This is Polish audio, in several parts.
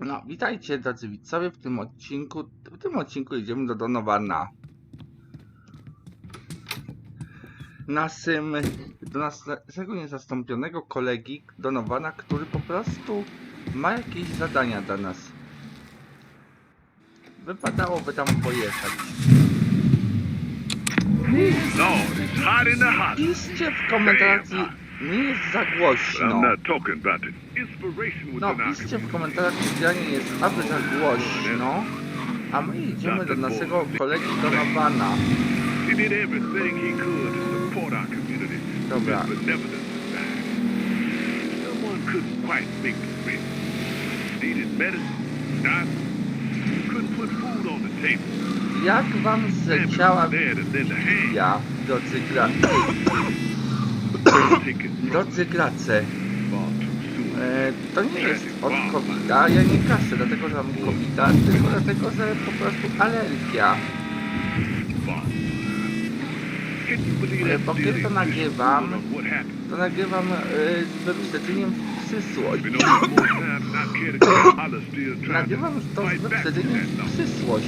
No, witajcie drodzy widzowie w tym odcinku. W tym odcinku idziemy do Donowana. Naszym, do naszego niezastąpionego kolegi Donowana, który po prostu ma jakieś zadania dla nas. Wypadałoby tam pojechać. It's hot in the hot. Piszcie w komentarzach, nie jest za głośno. No, piszcie w komentarzach, czy granie jest aby za głośno. A my idziemy do naszego kolegi community. Dobra. Jak wam zleciała was there to lend a hand. ja, drodzy gra... Drodzy gracze, e, to nie jest od covid Ja nie kaszlę, dlatego że mam covid tylko dlatego, że po prostu alergia. E, bo kiedy to nagrywam, to nagrywam e, z wyprzedzeniem w przyszłość. Nagrywam to z wyprzedzeniem w przyszłość.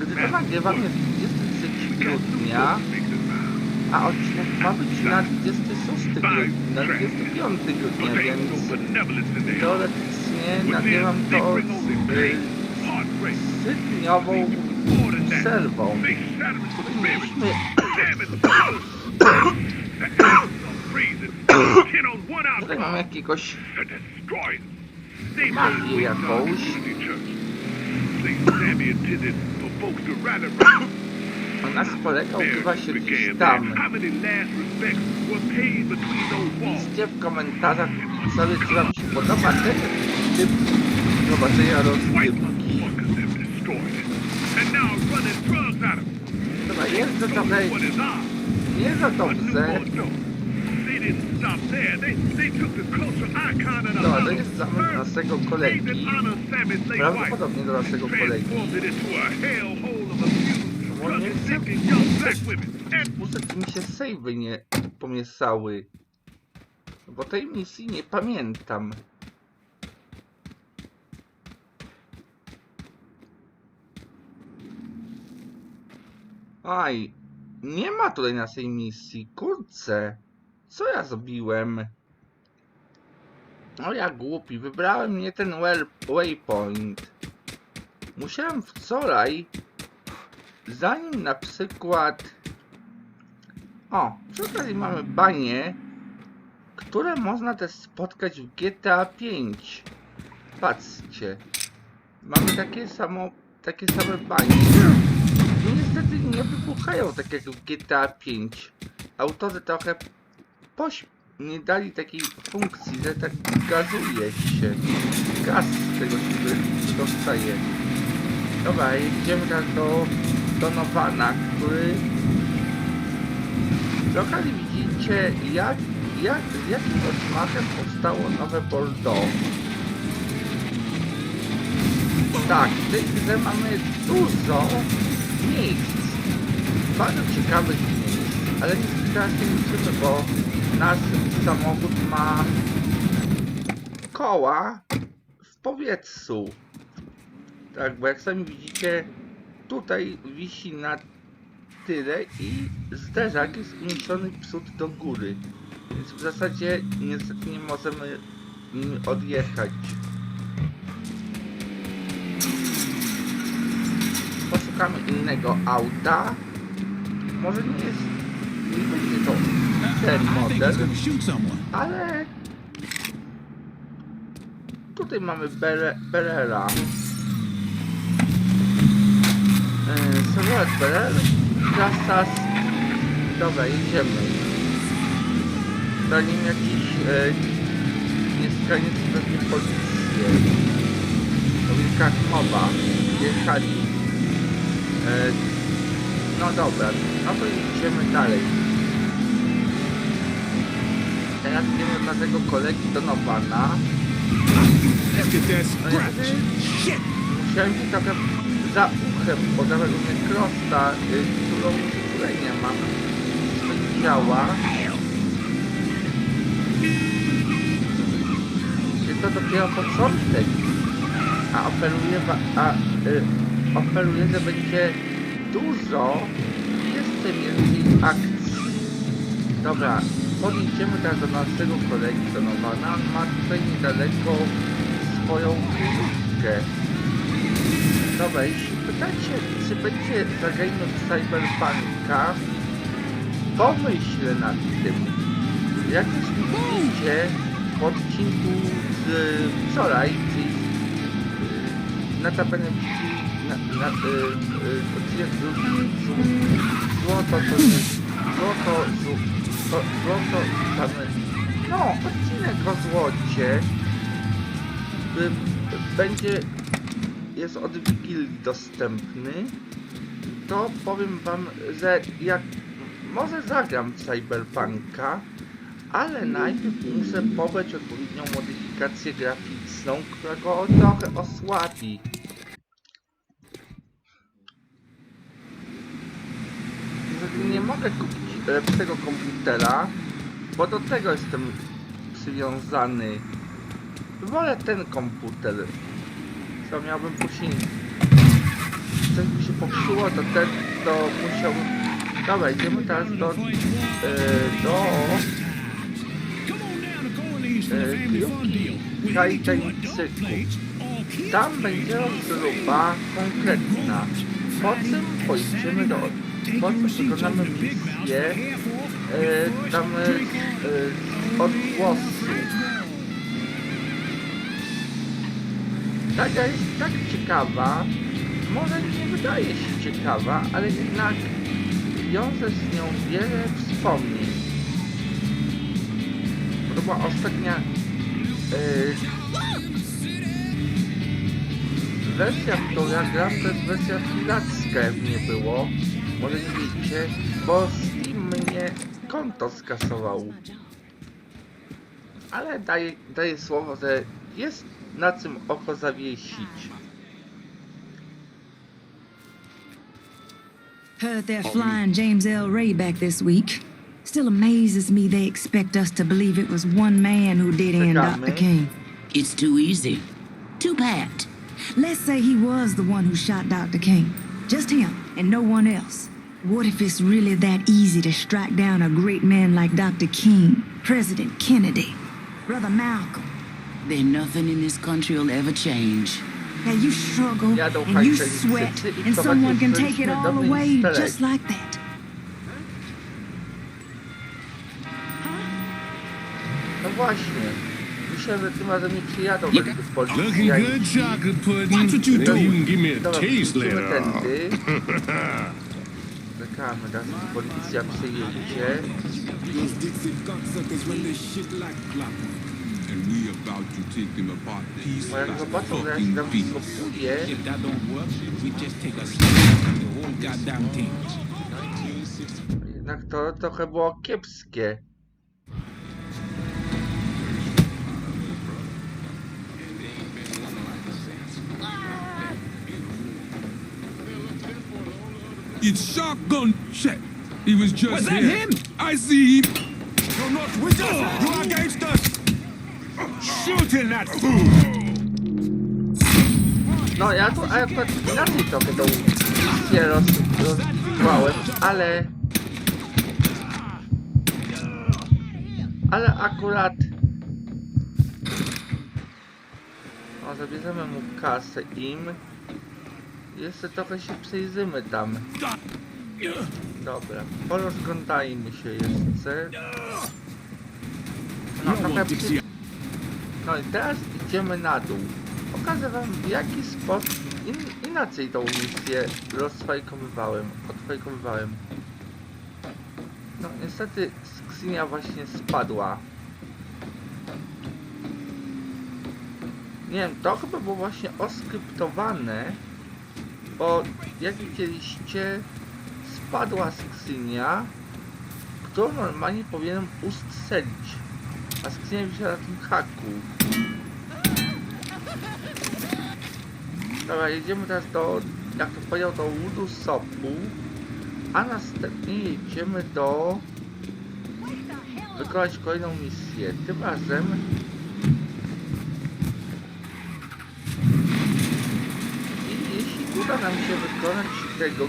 Gdy to nagrywam jest 23 We got new grudnia, folks to make this round. A odcinek ma być na 26 grudnia, na 25 grudnia, więc teoretycznie nagrywam to z that. przerwą. One Tutaj mam jakiegoś Magię jakąś. A nasz kolega ukrywa się gdzieś tam. Piszcie w komentarzach sobie, czy wam się podoba ten typ prowadzenia rozgrywki. Dobra, jest to trochę But no dobrze. Dobra, to jest zamek naszego kolegi. Prawdopodobnie do naszego kolegi. Muszę mi się sejwy nie pomieszały. Bo tej misji nie pamiętam. Aj, nie ma tutaj naszej misji. Kurczę, co ja zrobiłem? O ja głupi, wybrałem nie ten waypoint. Musiałem wczoraj, zanim na przykład o, przy okazji mamy banie, które można też spotkać w GTA 5. Patrzcie. Mamy takie samo, takie same banie. No niestety nie wybuchają tak jak w GTA 5. Autorzy trochę poś... nie dali takiej funkcji, że tak gazuje się. Gaz z tego się dostaje. Dobra, jedziemy teraz do Donowana, który przy okazji widzicie, jak, jak, z jakim rozmachem powstało nowe Bordeaux. Tak, w tej grze mamy dużo miejsc, bardzo ciekawych miejsc, ale nie teraz nie liczymy, bo nasz samochód ma koła w powietrzu. Tak, bo jak sami widzicie, tutaj wisi na tyle i zderzak jest uniesiony przód do góry. Więc w zasadzie niestety nie możemy nim odjechać. Poszukamy innego auta. Może nie jest. Nie będzie to ten model, ale tutaj mamy Bere, Berera. Berer, klasa z... Dobra, jedziemy. Zanim jakiś e, mieszkaniec pewnie policję. To wilkach mowa. Jechali. E, no dobra, no to idziemy dalej. Teraz idziemy do naszego kolegi Donowana. No musiałem się trochę za uchem podawać mnie krosta, którą mam. To nie działa. Jest to dopiero początek. A oferuje, wa- a, y, oferuje, że będzie dużo jeszcze więcej akcji. Dobra, podjedziemy teraz do naszego kolegi Donowana. On ma tutaj niedaleko swoją kryjówkę. Jeśli pytacie, czy będzie w Cyberpunka, pomyślę nad tym. Jak już widzicie w odcinku z wczoraj, czyli y, na tabenę na, na, y, y, odcinek drugi. Złoto to złoto z- to, złoto tam no odcinek o złocie y, będzie jest od Wigilii dostępny to powiem wam, że jak może zagram Cyberpunka, ale najpierw muszę pobrać odpowiednią modyfikację graficzną, która go trochę osłabi. Niestety nie mogę kupić lepszego komputera, bo do tego jestem przywiązany. Wolę ten komputer, co miałbym później coś by się popsuło, to ten, to musiałbym... Dobra, idziemy teraz do... E, do... To the e, family fun deal. kryjówki We Kaj use what dog Tajemniczyków. plates, all kids Tam będzie rozgruba konkretna. Po czym pójdziemy do... Po czym wykonamy misję e, tam e, e, gra jest tak ciekawa, może nie wydaje się ciekawa, ale jednak wiąże z nią wiele wspomnień. To była ostatnia yy, wersja, w którą ja to jest wersja piracka, jak nie było. Może nie wiecie, bo Steam mnie konto skasował. Ale daję, daję słowo, że jest na czym oko zawiesić. Heard they're flying James L. Ray back this week. Still amazes me they expect us to believe it was one man who did end Czekamy. Dr. King. It's too easy. Too pat. Let's say he was the one who shot Dr. King. Just him and no one else. What if it's really that easy to strike down a great man like Dr. King, President Kennedy, Brother Malcolm? Then nothing in this country will ever change. Now you struggle Jadą and you sweat, and someone can take it all away just like that. No właśnie. Myślę, że tym razem nie przyjadą do tego policji. Looking good, chocolate pudding. Watch what you Maybe do. You can give me a Dobra, taste later on. tędy. Czekamy, teraz policja przyjedzie. Those Dixie cocksuckers run this shit like clockwork. And we about to take them apart piece Bo jak by zobaczą, że ja się fucking piece. If that don't work, we just take a snap at the whole goddamn thing. jednak to trochę było kiepskie. It's shotgun check. He was just Was that here. him? I see him. You're not with us. You're against us. No ja tu akurat inaczej trochę tą misję roz, rozgrałem, ale... Ale akurat... O, zabierzemy mu kasę im. Jeszcze trochę się przejrzymy tam. Dobra, porozglądajmy się jeszcze. No, trochę przy... No i teraz idziemy na dół. Pokażę wam w jaki sposób in, inaczej tą misję rozfajkowywałem, odfajkowywałem. No niestety skrzynia właśnie spadła. Nie wiem, to chyba było właśnie oskryptowane, bo jak widzieliście spadła skrzynia, którą normalnie powinienem ustrzelić. A skrzynia wisiała na tym haku. Dobra, jedziemy teraz do, jak to powiedział, do łudu sopu, a następnie jedziemy do wykonać kolejną misję. Tym razem nam się wykonać tego y,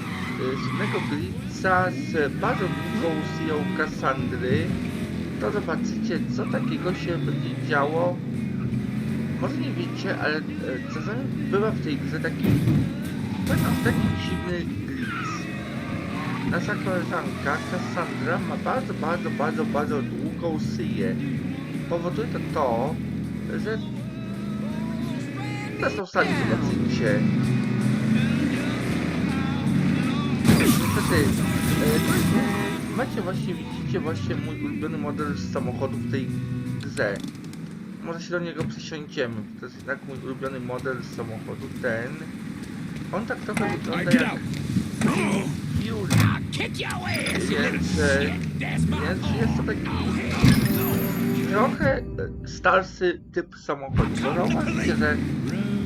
słynnego glitcha z bardzo długą sją Kassandry, to zobaczycie, co takiego się będzie działo. Może nie wiecie, ale e, czasami bywa w tej grze taki, wam, taki dziwny glitch. Nasza koleżanka Cassandra ma bardzo, bardzo, bardzo, bardzo długą szyję. Powoduje to to, że zresztą sami zobaczycie. Niestety, e, macie właśnie, widzicie właśnie mój ulubiony model z samochodu w tej grze. Może się do niego przysiądziemy. To jest jednak mój ulubiony model z samochodu, ten. On tak trochę wygląda jak. Fury. Więc, e, więc jest to taki trochę e, starszy typ samochodu. Bo zauważcie, że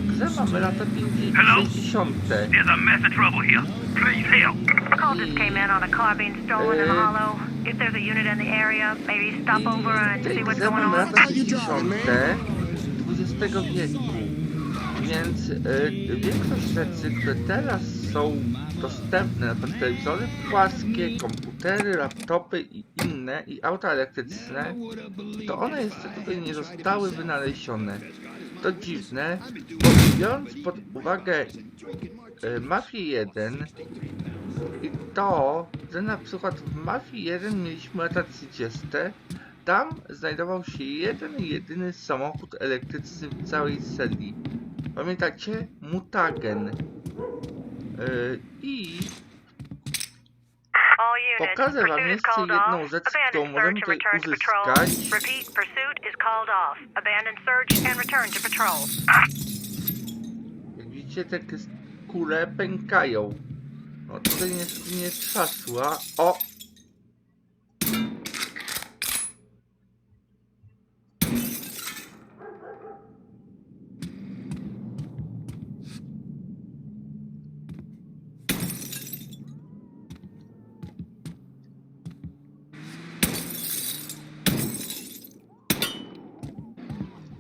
grze mamy lata 50. 60. There's a mess of trouble here. Please help. Call just came in on a car being stolen in the Uh, hollow. If there's a unit in the area, maybe stop over and see what's going mamy on. lata 60. XX wieku. Więc e, większość rzeczy, które teraz są dostępne, na przykład telewizory płaskie, komputery, laptopy i inne, i auta elektryczne, to one jeszcze tutaj nie zostały wynalezione. To dziwne, bo biorąc pod uwagę e, Mafię 1 i to, że na przykład w Mafii 1 mieliśmy lata 30, tam znajdował się jeden jedyny samochód elektryczny w całej serii. Pamiętacie? Mutagen. Yy, I Pokażę wam jeszcze jedną rzecz, którą możemy tutaj uzyskać. Called off. Abandon search and return to patrol. jak widzicie, te kule pękają. No tutaj nie, nie trzasła. O!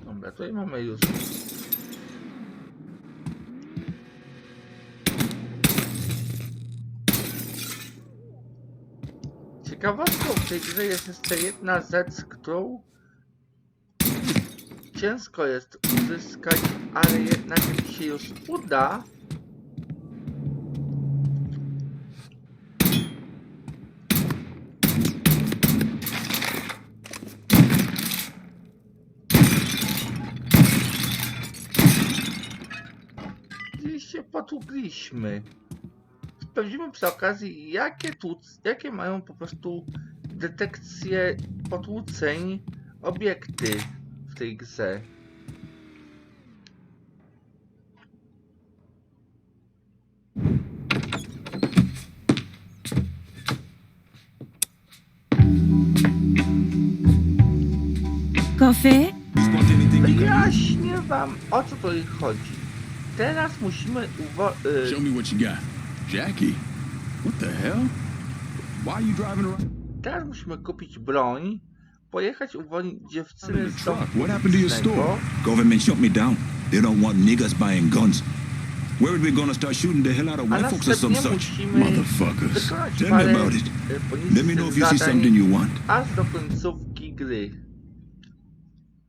Dobra, tutaj mamy już? Ciekawostką w tej grze jest jeszcze jedna rzecz, którą ciężko jest uzyskać, ale jednak jak się już uda, potłukliśmy. Sprawdzimy przy okazji, jakie, tłuc, jakie mają po prostu detekcję potłuceń obiekty w tej grze. Can use? Wyjaśnię wam, o co tutaj chodzi. Teraz musimy uwo... y, Show me what you got. Jackie? What the hell? Why are you driving around Teraz musimy kupić broń, pojechać uwolnić a z domu What happened to your store? Government shut me down. They don't want niggas buying guns. Where are we gonna start shooting the hell out of white folks or some such? Motherfuckers. Tell me about it. y, Let me know if you see something you want. aż do końcówki gry.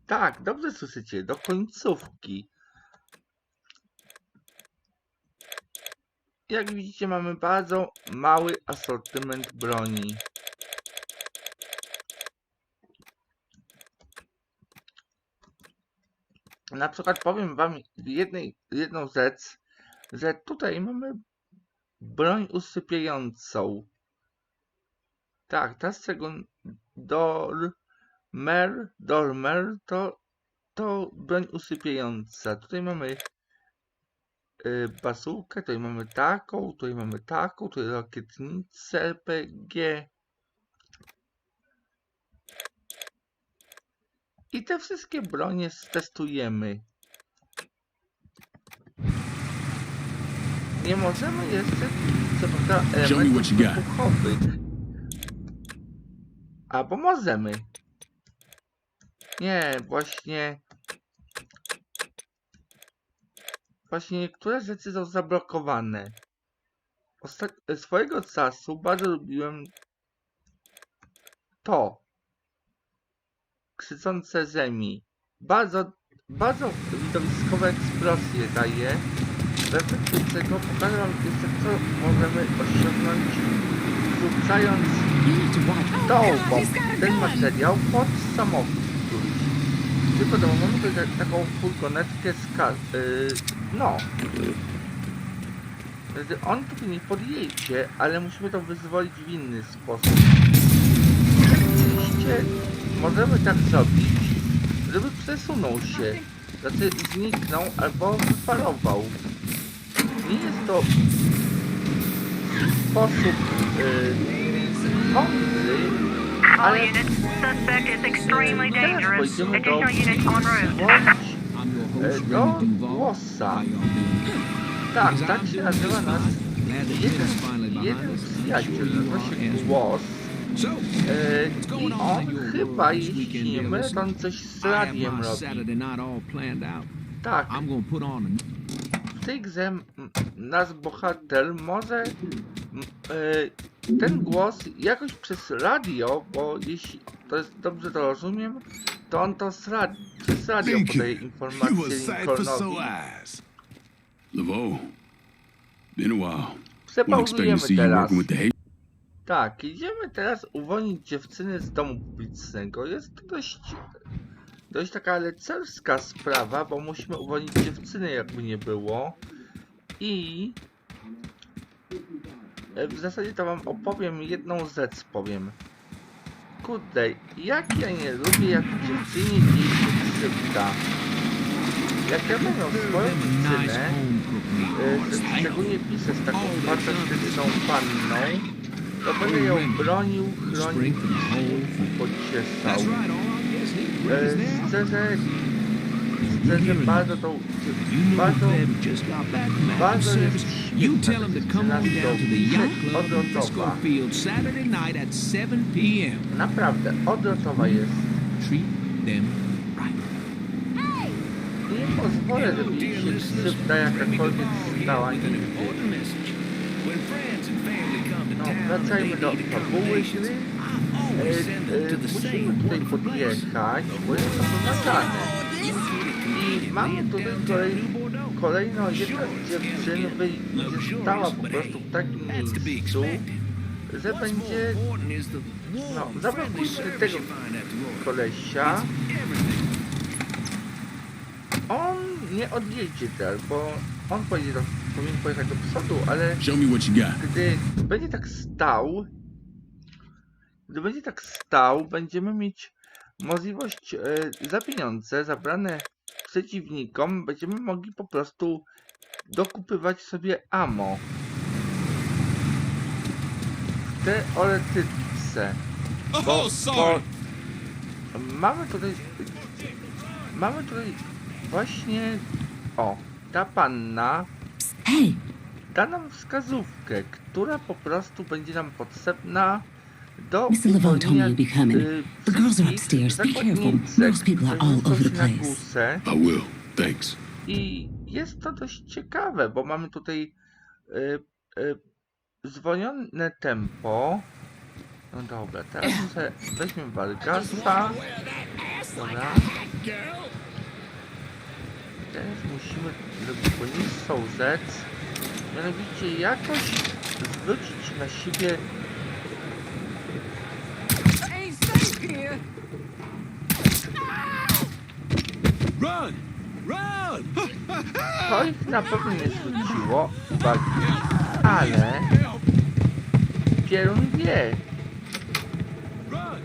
Tak, dobrze słyszycie, do końcówki. Jak widzicie, mamy bardzo mały asortyment broni. Na przykład powiem wam jednej, jedną rzecz, że tutaj mamy broń usypiającą. Tak, ta Dormer, Dormer to, to broń usypiająca. Tutaj mamy y, bazookę, tutaj mamy taką, tutaj mamy taką, tutaj rakietnicę RPG. I te wszystkie bronie testujemy. Nie możemy jeszcze, co prawda, elementów wybuchowych. Albo możemy. Nie, właśnie. Właśnie niektóre rzeczy są zablokowane. Osta swojego czasu bardzo lubiłem to. Krzyczące zemi. Bardzo, bardzo widowiskowe eksplosje daje. W efekcie czego pokażę wam jeszcze co możemy osiągnąć tą bomb, ten materiał pod samochód któryś. Tylko do mamy taką furgonetkę z ka- yy, no. Wtedy On tu nie podjedzie, ale musimy to wyzwolić w inny sposób. Oczywiście możemy tak zrobić, żeby przesunął się. Znaczy zniknął albo wyparował. Nie jest to sposób yy, mądry, All ale units, suspect is extremely teraz dangerous. pójdziemy do Additional units route. Do doing? Tak, tak się nazywa nas jeden, jeden z przyjaciół, nazywa się. So, E, I on chyba, jeśli nie mylę, on coś z radiem robi. Tak, I'm gonna put on a w tej grze m, nasz bohater może e, ten głos jakoś przez radio, bo jeśli to jest dobrze to rozumiem, to on to z rad, przez radio podaje informacje Lincolnowi. Laveau, been a while. Przepauzujemy teraz. Tak, idziemy teraz uwolnić dziewczyny z domu publicznego. Jest to dość, dość taka lecerska sprawa, bo musimy uwolnić dziewczyny, jakby nie było. I w zasadzie to wam opowiem jedną rzecz, powiem. Kurde, jak ja nie lubię, jak dziewczynie dzieje się krzywda. Jak ja miał swoją dziewczynę, e, szczególnie piszę z taką fantastyczną panną, to będę ją bronił, chronił, pocieszał. Now. Szczerze, szczerze bardzo tą, You know bardzo, just got back from active service. You tell them to come on down to the yacht club in odlotowa. Frisco Field Saturday night at 7 p.m. Naprawdę, odlotowa jest. Treat them right. Nie pozwolę, żeby jej się krzywda jakakolwiek stała nigdy. No, wracajmy do fabuły gry. E, e, musimy tutaj podjechać, bo jest to pomagane. I mamy tutaj kolej, kolejno jedna z dziewczyn będzie stała po prostu w takim miejscu, że będzie... No, zablokujmy tego kolesia. On nie odjedzie teraz, bo on pojedzie do, powinien pojechać do przodu, ale gdy będzie tak stał, gdy będzie tak stał, będziemy mieć możliwość e, za pieniądze zabrane przeciwnikom, będziemy mogli po prostu dokupywać sobie ammo. W teoretyce. Bo, bo mamy tutaj mamy tutaj właśnie o ta panna da nam wskazówkę, która po prostu będzie nam potrzebna do Mr. Levon told me you'd be coming. y, The girls are upstairs. Be careful. Most people are all over the place. I will. Thanks. I jest to dość ciekawe, bo mamy tutaj y, y, zwolnione tempo. No dobra, teraz sobie weźmiemy Vargasa. Dobra. Teraz musimy zrobić poniższą rzecz. Mianowicie jakoś zwrócić na siebie Run! Run! To ich na pewno nie zwróciło uwagi, ale Pierun wie. Run!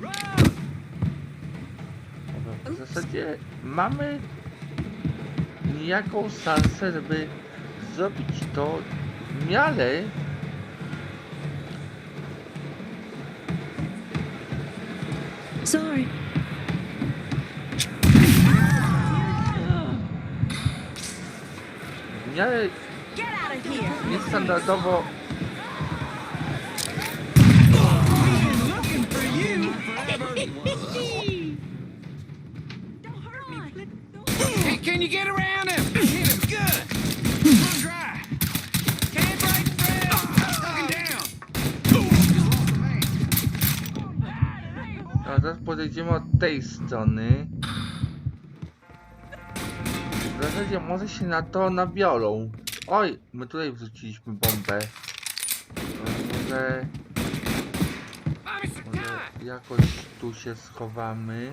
Run! W zasadzie mamy nijaką szansę, żeby zrobić to w miarę Sorry. nie, nie standardowo Can you get around him? Hit him good. Run dry. Can't break bread. Stuck down. Teraz podejdziemy od tej strony. Zasadzie może się na to nabiorą. Oj, my tutaj wrzuciliśmy bombę. No, Może, może jakoś tu się schowamy.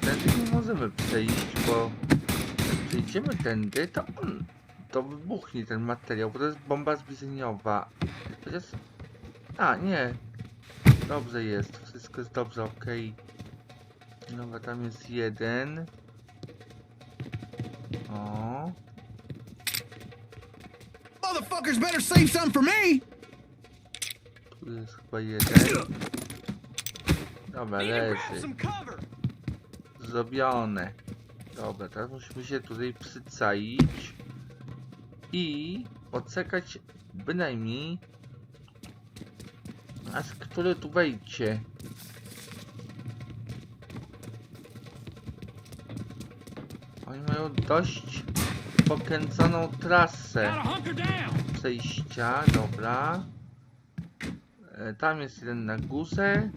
Tędy nie możemy przejść, bo jak przejdziemy tędy, to on to wybuchnie ten materiał, bo to jest bomba zbliżeniowa. A, nie. Dobrze jest, wszystko jest dobrze, okej. Dobra, tam jest jeden. O, Motherfuckers better save some for me! tu jest chyba jeden. Dobra, leży. Zrobione. Dobra, teraz musimy się tutaj przycaić i odsekać bynajmniej aż który tu wejdzie. Oni mają dość pokręconą trasę przejścia, dobra. E, Tam jest jeden na górze.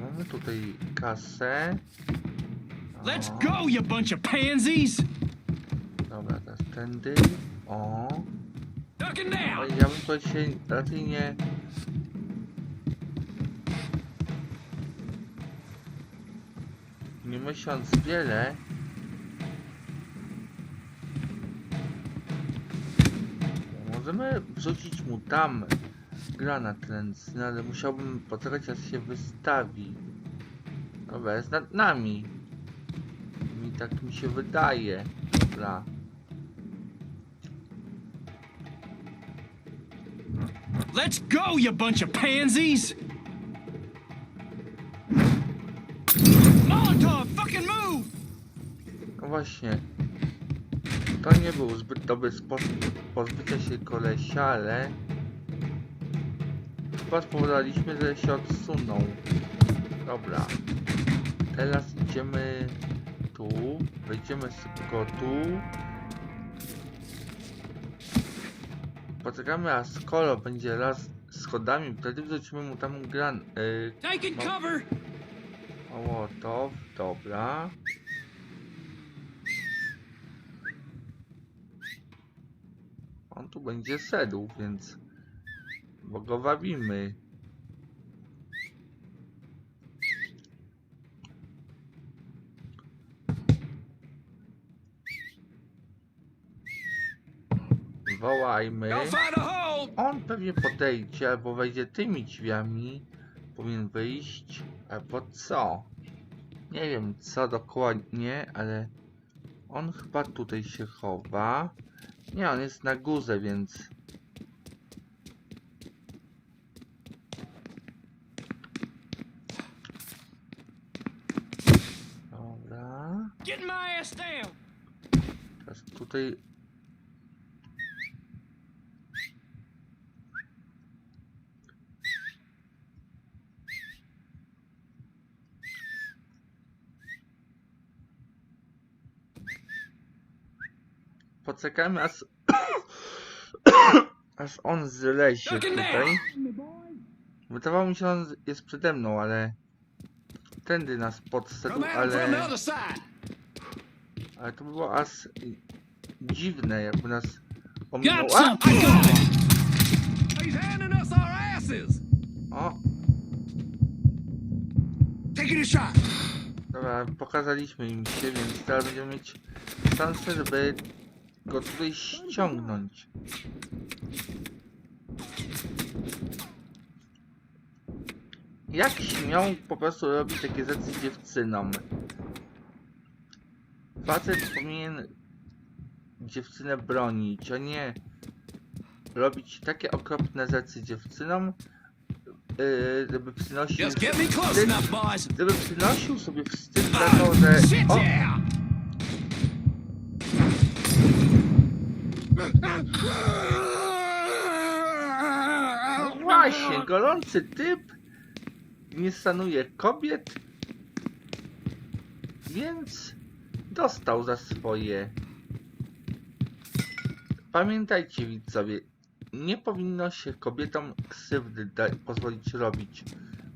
Mamy tutaj kasę. Let's O, go, you bunch of pansies! Dobra, teraz tędy. O. Oj, ja bym tutaj się raczej nie... Nie myśląc wiele... Możemy wrzucić mu tam granat ręczny, ale musiałbym poczekać aż się wystawi. Dobra, jest nad nami. Mi tak mi się wydaje. Dobra. Let's go, you bunch of pansies! Właśnie. To nie był zbyt dobry sposób pozbycia się kolesia, ale... Chyba spowodowaliśmy, że się odsunął. Dobra. Teraz idziemy tu. Wejdziemy szybko tu. Poczekamy aż skoro będzie raz schodami, wtedy wrzucimy mu tam gran... Yy, Taking cover! Mołotow, dobra. Tu będzie szedł, więc... Bo go wabimy. Wołajmy. On pewnie podejdzie albo wejdzie tymi drzwiami. Powinien wyjść. Albo co? Nie wiem co dokładnie, ale on chyba tutaj się chowa. Nie, on jest na górze, więc Dobra. Teraz tutaj Poczekajmy aż aż on zlezie tutaj. Wydawało mi się, on jest przede mną, ale tędy nas podszedł, ale ale to było aż dziwne, jakby nas ominął. A! O, dobra, pokazaliśmy im się, więc teraz będziemy mieć szansę, żeby go tutaj ściągnąć. Jak śmiał po prostu robić takie rzeczy dziewczynom? Facet powinien dziewczynę bronić, a nie robić takie okropne rzeczy dziewczynom, yy, żeby przynosił wstyd, żeby przynosił sobie wstyd za to, że... Shit, O, właśnie, gorący typ nie stanuje kobiet, więc dostał za swoje. Pamiętajcie widzowie, nie powinno się kobietom krzywdy pozwolić robić.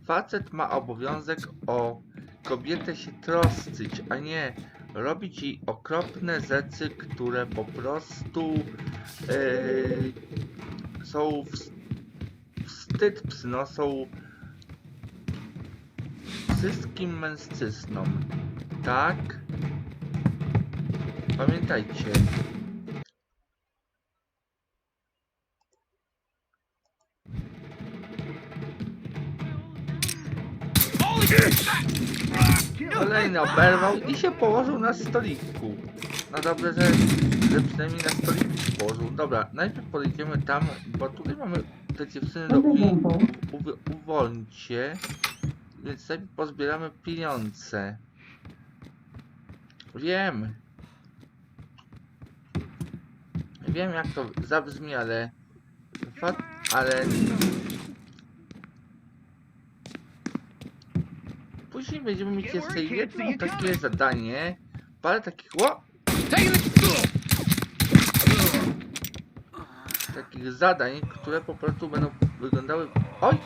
Facet ma obowiązek o kobietę się troszczyć, a nie robić jej okropne rzeczy, które po prostu yy, są wstyd przynoszą wszystkim mężczyznom. Tak? Pamiętajcie. Kolejny oberwał i się położył na stoliku. No dobrze, że, że przynajmniej na stoliku się położył. Dobra, najpierw podejdziemy tam, bo tutaj mamy te dziewczyny do pi- uw- uwolncie. Więc najpierw pozbieramy pieniądze. Wiem. Wiem jak to zabrzmi, ale... Fa- ale... Później będziemy mieć jeszcze jedno takie zadanie. Parę takich... O! Takich zadań, które po prostu będą wyglądały... Oj!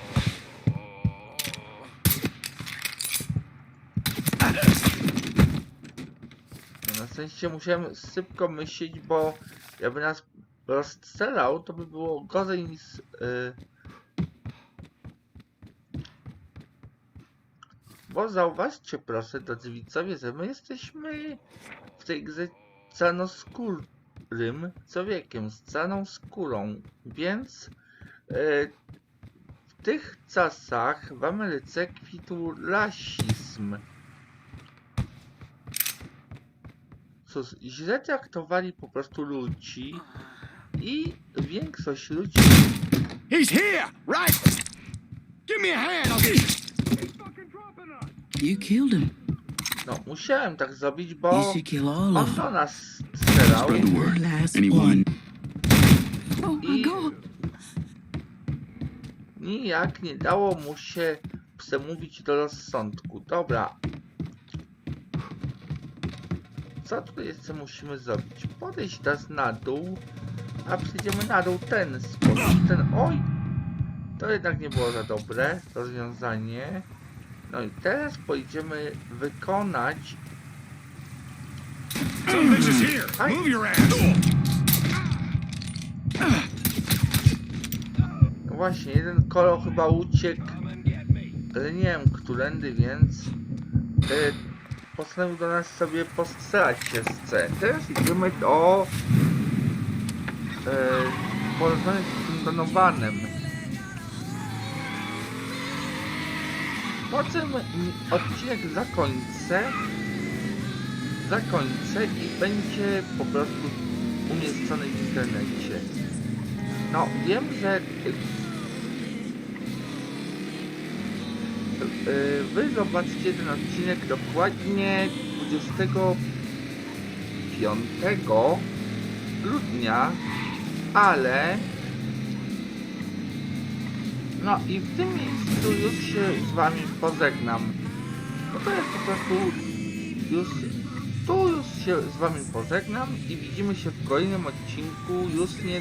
Na szczęście musiałem szybko myśleć, bo jakby nas rozstrzelał, to by było gorzej niż... Yy... Bo zauważcie proszę, drodzy widzowie, że my jesteśmy w tej grze czarnoskórym człowiekiem, z czarną skórą, więc yy, w tych czasach w Ameryce kwitł rasizm. Cóż, źle traktowali po prostu ludzi i większość ludzi He's here, right? Give me a hand. I'll... killed him. No, musiałem tak zrobić, You bo should kill all on of do them. nas strzelał Spread the word. Last Anyone one. Oh my i god. nijak nie dało mu się przemówić do rozsądku. Dobra. Co tu jeszcze musimy zrobić? Podejść teraz na dół, a przejdziemy na dół ten sposób. Ten, oj! To jednak nie było za dobre rozwiązanie. No i teraz pojedziemy wykonać. No właśnie, jeden kolor chyba uciekł, ale nie wiem którędy, więc e, postanowił do nas sobie postrzelać jeszcze. Teraz idziemy do e, porozmawiać z tym Donovanem. Po czym odcinek zakończę zakończę i będzie po prostu umieszczony w internecie. No, wiem, że y, wy zobaczycie ten odcinek dokładnie 25 grudnia, ale no i w tym miejscu już się z wami pożegnam. Bo to jest po prostu już tu już się z wami pożegnam i widzimy się w kolejnym odcinku już niedługo.